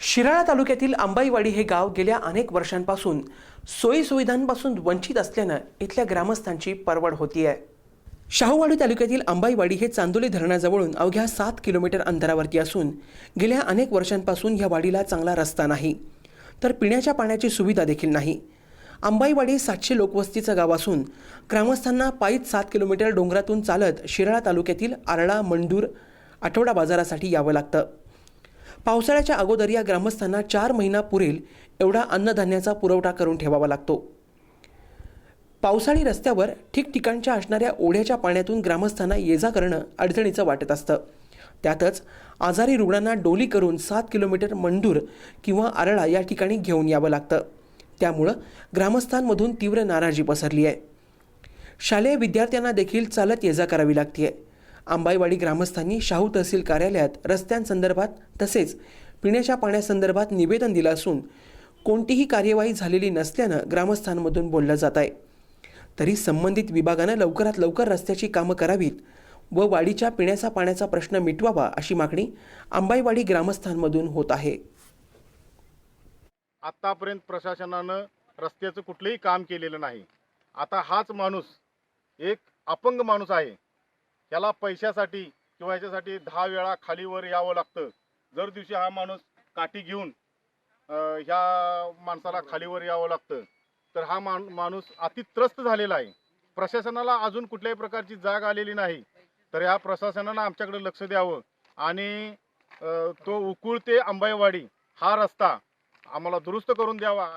शिराळा तालुक्यातील अंबाईवाडी हे गाव गेल्या अनेक वर्षांपासून सोयीसुविधांपासून वंचित असल्यानं इथल्या ग्रामस्थांची परवड होती आहे शाहूवाडी तालुक्यातील अंबाईवाडी हे चांदोली धरणाजवळून अवघ्या सात किलोमीटर अंतरावरती असून गेल्या अनेक वर्षांपासून या वाडीला चांगला रस्ता नाही तर पिण्याच्या पाण्याची सुविधा देखील नाही. अंबाईवाडी सातशे लोकवस्तीचं गाव असून ग्रामस्थांना पायीच सात किलोमीटर डोंगरातून चालत शिराळा तालुक्यातील आरळा मंडूर आठवडा बाजारासाठी यावं लागतं. पावसाळ्याच्या अगोदर या ग्रामस्थांना चार महिना पुरेल एवढा अन्नधान्याचा पुरवठा करून ठेवावा लागतो. पावसाळी रस्त्यावर ठिकठिकाणच्या असणाऱ्या ओढ्याच्या पाण्यातून ग्रामस्थांना ये जा करणं अडचणीचं वाटत असतं. त्यातच आजारी रुग्णांना डोली करून सात किलोमीटर मंडूर किंवा आरळा या ठिकाणी घेऊन यावं लागतं. त्यामुळं ग्रामस्थांमधून तीव्र नाराजी पसरली आहे. शालेय विद्यार्थ्यांना देखील चालत ये जा करावी लागते आहे आंबाईवाडी ग्रामस्थांनी शाहू तहसील कार्यालयात रस्त्यांसंदर्भात तसेच पिण्याच्या पाण्यासंदर्भात निवेदन दिलं असून कोणतीही कार्यवाही झालेली नसल्यानं ग्रामस्थांमधून बोललं जात आहे. तरी संबंधित विभागानं लवकरात लवकर रस्त्याची कामं करावीत व वाडीच्या पिण्याचा पाण्याचा प्रश्न मिटवावा अशी मागणी आंबाईवाडी ग्रामस्थांमधून होत आहे. आत्तापर्यंत प्रशासनानं रस्त्याचं कुठलंही काम केलेलं नाही. आता हाच माणूस एक अपंग माणूस आहे. याला पैशासाठी किंवा याच्यासाठी दहा वेळा खालीवर यावं लागतं. जर दिवशी हा माणूस काठी घेऊन ह्या माणसाला खालीवर यावं लागतं तर हा मान माणूस अतित्रस्त झालेला आहे. प्रशासनाला अजून कुठल्याही प्रकारची जाग आलेली नाही. तर या प्रशासनानं आमच्याकडे लक्ष द्यावं आणि तो उकुळ ते अंबाईवाडी हा रस्ता आम्हाला दुरुस्त करून द्यावा.